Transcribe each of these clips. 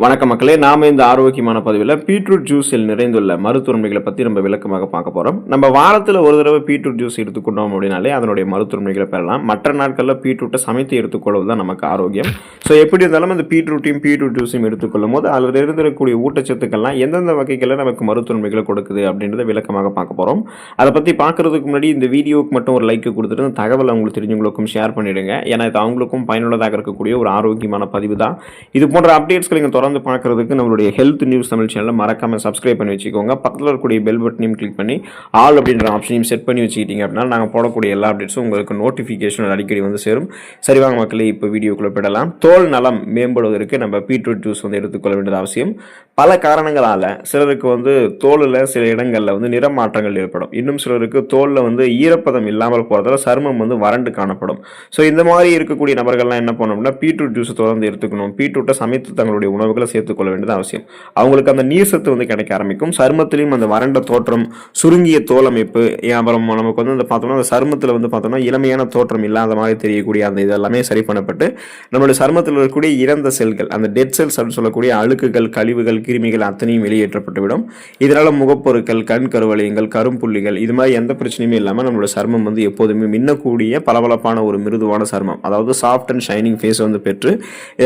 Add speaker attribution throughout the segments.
Speaker 1: வணக்க மக்களே நாம இந்த ஆரோக்கியமான பதிவில் பீட்ரூட் ஜூஸில் நிறைந்துள்ள மருத்துவமைகளை பற்றி நம்ம விளக்கமாக பார்க்க போகிறோம் நம்ம வாரத்தில் ஒரு தடவை பீட்ரூட் ஜூஸ் எடுத்துக்கொண்டோம் அப்படின்னாலே அதனுடைய மருத்துவமைகளை பெறலாம். மற்ற நாட்களில் பீட்ரூட்டை சமைத்து எடுத்துக்கொள்வது தான் நமக்கு ஆரோக்கியம். ஸோ எப்படி இருந்தாலும் அந்த பீட்ரூட்டையும் பீட்ரூட் ஜூஸையும் எடுத்துக்கொள்ளும் போது அதில் இருந்திருக்கக்கூடிய ஊட்டச்சத்துக்கள்லாம் எந்தெந்த வகைகளில் நமக்கு மருத்துவமைகளை கொடுக்குது அப்படின்றத விளக்கமாக பார்க்க போகிறோம் அதை பற்றி பார்க்குறதுக்கு முன்னாடி இந்த வீடியோவுக்கு மட்டும் ஒரு லைக் கொடுத்துட்டு இந்த தகவலை அவங்களுக்கு தெரிஞ்சவங்களுக்கும் ஷேர் பண்ணிவிடுங்க ஏன்னா இது அவங்களுக்கும் பயனுள்ளதாக இருக்கக்கூடிய ஒரு ஆரோக்கியமான பதிவு தான். இது போன்ற அப்டேட்ஸ்களை நீங்கள் தொடர்ந்து பார்க்குறதுக்கு நம்மளுடைய ஹெல்த் நியூஸ் தமிழ் சேனலை மறக்காமல் சப்ஸ்கிரைப் பண்ணி வச்சுக்கோங்க. பக்கத்தில் இருக்கக்கூடிய பெல் பட்டனையும் கிளிக் பண்ணி ஆல் அப்படின்ற ஆப்ஷனையும் செட் பண்ணி வச்சுக்கிட்டீங்க அப்படின்னா நாங்கள் போடக்கூடிய எல்லா அப்டேட்ஸும் உங்களுக்கு நோட்டிஃபிகேஷன் அடிக்கடி வந்து சேரும். சரி வாங்க மக்களே இப்போ வீடியோக்குள்ளே போயிடலாம். தோல் நலம் மேம்படுவதற்கு நம்ம பீட்ரூட் ஜூஸ் வந்து எடுத்துக்கொள்ள வேண்டியது அவசியம். பல காரணங்களால் சிலருக்கு வந்து தோலில் சில இடங்களில் வந்து நிறமாற்றங்கள் ஏற்படும். இன்னும் சிலருக்கு தோலில் வந்து ஈரப்பதம் இல்லாமல் போகிறதால சருமம் வந்து வறண்டு காணப்படும். ஸோ இந்த மாதிரி இருக்கக்கூடிய நபர்கள்லாம் என்ன பண்ணணும்னா பீட்ரூட் ஜூஸ் தொடர்ந்து எடுத்துக்கணும். பீட்ரூட்டை சமைத்து தங்களுடைய உணவுகளை சேர்த்துக்கொள்ள வேண்டியது அவசியம். அவங்களுக்கு அந்த நீர் சத்து வந்து கிடைக்க ஆரம்பிக்கும். சருமத்திலையும் அந்த வறண்ட தோற்றம் சுருங்கிய தோல் அமைப்பு அப்புறம் நமக்கு வந்து அந்த பார்த்தோம்னா அந்த சருமத்தில் வந்து பார்த்தோம்னா இளமையான தோற்றம் இல்லாத மாதிரி தெரியக்கூடிய அந்த இதெல்லாமே சரி பண்ணப்பட்டு நம்மளுடைய சருமத்தில் இருக்கக்கூடிய இறந்த செல்கள் அந்த டெட் செல்ஸ் அப்படின்னு சொல்லக்கூடிய அழுக்குகள் கழிவுகள் கிருமிகள் அத்தனையும் வெளியேற்றப்பட்டுவிடும். இதனால் முகப்பொருட்கள் கண் கருவளையங்கள் கரும்புள்ளிகள் இது மாதிரி எந்த பிரச்சனையுமே இல்லாமல் நம்மளோட சருமம் வந்து எப்போதுமே மின்னக்கூடிய பளபளப்பான ஒரு மிருதுவான சருமம். அதாவது சாஃப்ட் அண்ட் ஷைனிங் ஃபேஸ் வந்து பெற்று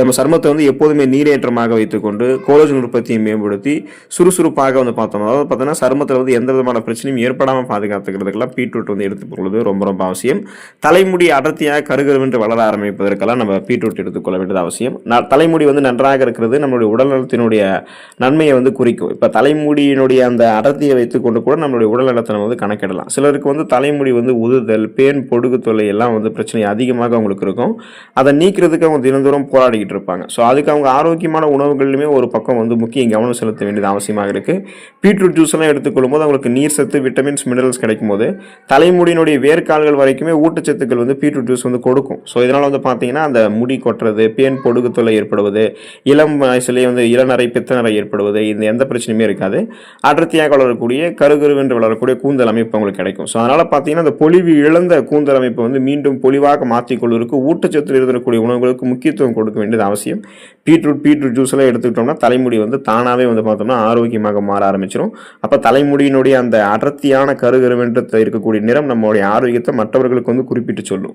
Speaker 1: நம்ம சருமத்தை வந்து எப்போதுமே நீரேற்றமாக வைத்துக்கொண்டு கோலஜன் உற்பத்தியை மேம்படுத்தி சுறுசுறுப்பாக வந்து பார்த்தோம். அதாவது பார்த்தோன்னா சருமத்தில் வந்து எந்த விதமான பிரச்சனையும் ஏற்படாமல் பாதுகாத்துக்கிறதுக்கெல்லாம் பீட்ரூட் வந்து எடுத்துக்கொள்வது ரொம்ப ரொம்ப அவசியம். தலைமுடி அடர்த்தியாக கருகருவென்று வளர ஆரம்பிப்பதற்கெல்லாம் நம்ம பீட்ரூட் எடுத்துக்கொள்ள வேண்டியது அவசியம். ந- தலைமுடி வந்து நன்றாக இருக்கிறது நம்மளுடைய உடல் நலத்தினுடைய நன்மையை வந்து குறிக்கும். இப்போ தலைமுடியினுடைய அந்த அடர்த்தியை வைத்துக்கொண்டு கூட நம்மளுடைய உடல் நலத்தை நம்ம வந்து கணக்கிடலாம். சிலருக்கு வந்து தலைமுடி வந்து உதுதல் பேன் பொடுகு தொல்லை எல்லாம் வந்து பிரச்சனை அதிகமாக அவங்களுக்கு இருக்கும். அதை நீக்கிறதுக்கு அவங்க தினந்தோறும் போராடிக்கிட்டு இருப்பாங்க. ஸோ அதுக்கு அவங்க ஆரோக்கியமான உணவுகளிலுமே ஒரு பக்கம் வந்து முக்கிய கவனம் செலுத்த வேண்டியது அவசியமாக இருக்குது பீட்ரூட் ஜூஸ் எல்லாம் எடுத்துக்கொள்ளும் போது அவங்களுக்கு நீர் சத்து விட்டமின்ஸ் மினரல்ஸ் கிடைக்கும் போது தலைமுடியினுடைய வேர்க்கால்கள் வரைக்குமே ஊட்டச்சத்துக்கள் வந்து பீட்ரூட் ஜூஸ் வந்து கொடுக்கும். ஸோ இதனால் வந்து பார்த்தீங்கன்னா அந்த முடி கொட்டுறது பேன் பொடுகு தொல்லை ஏற்படுவது இளம் வயசுலேயே வந்து இளநரை பித்தநரை ஏற்படுவது இந்த எந்த பிரச்சனையுமே இருக்காது. அடர்த்தியாக வளரக்கூடிய கருகருவென்று வளரக்கூடிய கூந்தல் அமைப்பு அவங்களுக்கு கிடைக்கும். ஸோ அதனால் பார்த்தீங்கன்னா அந்த பொலிவு இழந்த கூந்தல் அமைப்பை வந்து மீண்டும் பொலிவாக மாற்றிக்கொள்வதற்கு ஊட்டச்சத்து இருக்கக்கூடிய உணவுகளுக்கு முக்கியத்துவம் கொடுக்க வேண்டியது அவசியம். பீட்ரூட் பீட்ரூட் ஜூஸ் எல்லாம் எடுத்துக்கிட்டோம்னா தலைமுடி வந்து தானாகவே வந்து பார்த்தோம்னா ஆரோக்கியமாக மாற ஆரம்பிச்சிடும் அப்போ தலைமுடியினுடைய அந்த அடர்த்தியான கருகருவென்று இருக்கக்கூடிய நிறம் நம்மளுடைய ஆரோக்கியத்தை மற்றவர்களுக்கு வந்து குறிப்பிட்டு சொல்லும்.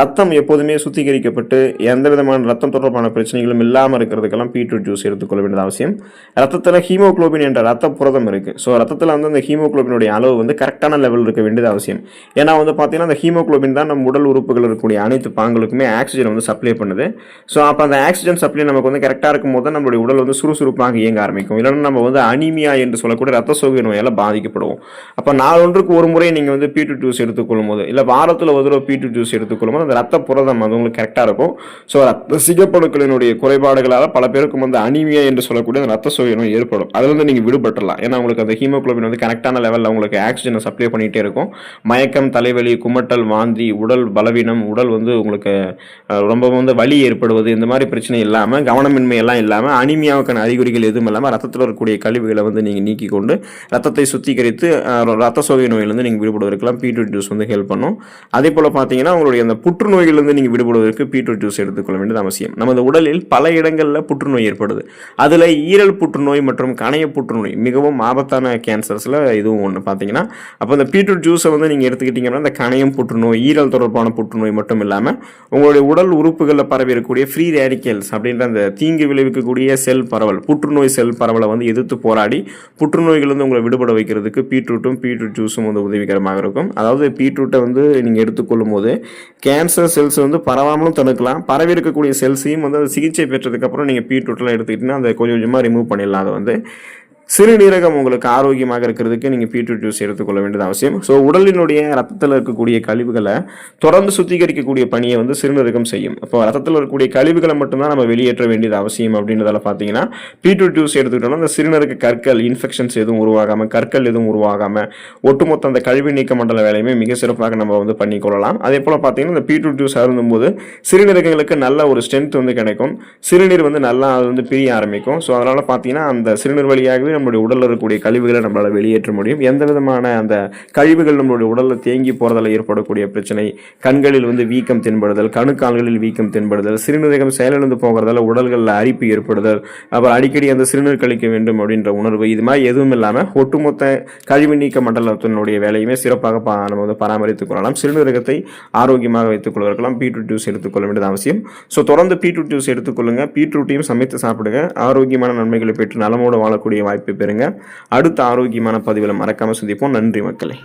Speaker 1: ரத்தம் எப்போதுமே சுத்திகரிக்கப்பட்டு எந்த விதமான ரத்தம் தொடர்பான பிரச்சனைகளும் இல்லாமல் இருக்கிறதுக்கெல்லாம் பீட்ரூட் ஜூஸ் எடுத்துக்கொள்ள வேண்டியது அவசியம். ரத்தத்தில் ஹீமோகுளோபின் என்ற ரத்த புரதம் இருக்குது ஸோ ரத்தத்தில் வந்து அந்த ஹீமோகுளோபினுடைய அளவு வந்து கரெக்டான லெவல் இருக்க வேண்டியது அவசியம். ஏன்னா வந்து பார்த்தீங்கன்னா அந்த ஹீமோகுளோபின் தான் நம்ம உடல் உறுப்புகள் இருக்கக்கூடிய அனைத்து பாங்களுக்குமே ஆக்சிஜன் வந்து சப்ளை பண்ணுது. ஸோ அப்போ அந்த ஆக்சிஜன் சப்ளை நமக்கு வந்து கரெக்டாக இருக்கும் போது தான் நம்மளுடைய உடல் வந்து சுறுசுறுப்பாக இயங்க ஆரம்பிக்கும். இல்லைன்னா நம்ம வந்து அனிமியா என்று சொல்லக்கூடிய ரத்த சோகை நோயால் பாதிக்கப்படுவோம். அப்போ நாளொன்றுக்கு ஒரு முறை நீங்கள் வந்து பீட்டு ஜூஸ் எடுத்துக்கொள்ளும் போது இல்லை வாரத்தில் ஒரு தடவை பீட்ரூட் ஜூஸ் எடுத்துக்கொள்ளும் போது அந்த ரத்த புரதம் அது உங்களுக்கு கரெக்டாக இருக்கும். ஸோ ரத்த சிகப்பணுக்களினுடைய குறைபாடுகளால் பல பேருக்கும் வந்து அனிமியா என்று சொல்லக்கூடிய அந்த ரத்த சோகை நோய் ஏற்படும். அதில் வந்து நீங்கள் விடுபட்டுலாம் ஏன்னா உங்களுக்கு அந்த ஹீமோகுளோபின் வந்து கரெக்டான லெவலில் உங்களுக்கு ஆக்சிஜனை சப்ளை பண்ணிகிட்டே இருக்கும். மயக்கம் தலைவலி குமட்டல் வாந்தி உடல் பலவீனம் உடல் வந்து உங்களுக்கு ரொம்ப வந்து வலி ஏற்படுவது இந்த மாதிரி பிரச்சனை இல்லாமல் கவனம் எல்லாம் இல்லாமல் அனிமியாவுக்கான அறிகுறிகள் எதுவும் இல்லாமல் ரத்தத்தில் இருக்கக்கூடிய கழிவுகளை வந்து நீங்கள் நீக்கி கொண்டு ரத்தத்தை சுத்திகரித்து ரத்த சோகை நோயிலிருந்து நீங்கள் விடுபடுவதற்கெல்லாம் பீட்ரூட் ஜூஸ் வந்து ஹெல்ப் பண்ணும். அதே போல் பார்த்தீங்கன்னா உங்களுடைய அந்த புற்றுநோயிலிருந்து நீங்கள் விடுபடுவதற்கு பீட்ரூட் ஜூஸ் எடுத்துக்கொள்ள வேண்டியது அவசியம். நமது உடலில் பல இடங்களில் புற்றுநோய் ஏற்படுது. அதில் ஈரல் புற்றுநோய் மற்றும் கணைய புற்றுநோய் மிகவும் ஆபத்தான கேன்சர்ஸில் இதுவும் ஒன்று பார்த்தீங்கன்னா அப்போ இந்த பீட்ரூட் ஜூஸை வந்து நீங்கள் எடுத்துக்கிட்டிங்கன்னா இந்த கணையம் புற்றுநோய் ஈரல் தொடர்பான புற்றுநோய் மட்டும் இல்லாமல் உங்களுடைய உடல் உறுப்புகளில் பரவி இருக்கக்கூடிய ஃப்ரீ ரேடிக்கல்ஸ் அப்படின்ற அந்த தீங்கு விளைவிக்கக்கூடிய செல் பரவல் புற்றுநோய் செல் பரவலை வந்து எதிர்த்து போராடி புற்றுநோய்கள் வந்து உங்களை விடுபட வைக்கிறதுக்கு பீட்ரூட்டும் பீட்ரூட் ஜூஸும் வந்து உதவிகரமாக இருக்கும். அதாவது பீட்ரூட்டை வந்து நீங்கள் எடுத்துக்கொள்ளும் போது கேன்சர் செல்ஸ் வந்து பரவாமலும் தடுக்கலாம். பரவி இருக்கக்கூடிய செல்ஸையும் வந்து அது சிகிச்சை பெற்றதுக்கப்புறம் நீங்கள் பீட்ரூட்லாம் எடுத்துக்கிட்டிங்கன்னா அதை கொஞ்சம் கொஞ்சமாக ரிமூவ் பண்ணிடலாம். அதை வந்து சிறுநீரகம் உங்களுக்கு ஆரோக்கியமாக இருக்கிறதுக்கு நீங்கள் பீட்ரூட் ஜூஸ் எடுத்துக்கொள்ள வேண்டியது அவசியம். ஸோ உடலினுடைய ரத்தத்தில் இருக்கக்கூடிய கழிவுகளை தொடர்ந்து சுத்திகரிக்கக்கூடிய பணியை வந்து சிறுநீரகம் செய்யும். இப்போ ரத்தத்தில் இருக்கக்கூடிய கழிவுகளை மட்டும்தான் நம்ம வெளியேற்ற வேண்டியது அவசியம் அப்படின்றதால பார்த்தீங்கன்னா பீட்ரூட் ஜூஸ் எடுத்துக்கிட்டோம்னா அந்த சிறுநீரக கற்கள் இன்ஃபெக்ஷன்ஸ் எதுவும் உருவாகாமல் கற்கள் எதுவும் உருவாகாமல் ஒட்டுமொத்த அந்த கழிவு நீக்க மண்டல வேலையுமே மிக சிறப்பாக நம்ம வந்து பண்ணிக்கொள்ளலாம் அதே போல் பார்த்தீங்கன்னா இந்த பீட்ரூட் ஜூஸ் அருந்தும்போது சிறுநீரகங்களுக்கு நல்ல ஒரு ஸ்ட்ரென்த் வந்து கிடைக்கும். சிறுநீர் வந்து நல்லா அது வந்து பிரிய ஆரம்பிக்கும். ஸோ அதனால் பார்த்தீங்கன்னா அந்த சிறுநீர் வழியாகவே நம்மளுடைய உடலில் இருக்கக்கூடிய கழிவுகளை நம்மளால் வெளியேற்ற முடியும். எந்த விதமான அந்த கழிவுகள் நம்மளுடைய உடலில் தேங்கி போகிறதால ஏற்படக்கூடிய பிரச்சனை கண்களில் வந்து வீக்கம் தென்படுதல் கணுக்கால்களில் வீக்கம் தென்படுதல் சிறுநீரகம் செயலிழந்து போகிறதால உடல்களில் அரிப்பு ஏற்படுதல் அப்புறம் அடிக்கடி அந்த சிறுநீர் கழிக்க வேண்டும் அப்படின்ற உணர்வு இது மாதிரி எதுவும் இல்லாமல் ஒட்டுமொத்த கழிவு நீக்க மண்டலத்தினுடைய வேலையுமே சிறப்பாக பா நம்ம வந்து பராமரித்துக் கொள்ளலாம். சிறுநீரகத்தை ஆரோக்கியமாக வைத்துக் கொள்வதற்கெல்லாம் பீட்ரூட் ஜூஸ் எடுத்துக்கொள்ள வேண்டியது அவசியம். ஸோ தொடர்ந்து பீட்ரூட் ஜூஸ் எடுத்துக்கொள்ளுங்க பீட்ரூட்டையும் சமைத்து சாப்பிடுங்க. ஆரோக்கியமான நன்மைகளை பெற்று நலமோடு வாழக்கூடிய வாய்ப்பு வாய்ப்பை பெறுங்க. அடுத்த ஆரோக்கியமான பதிவில் மறக்காமல் சந்திப்போம். நன்றி மக்களை.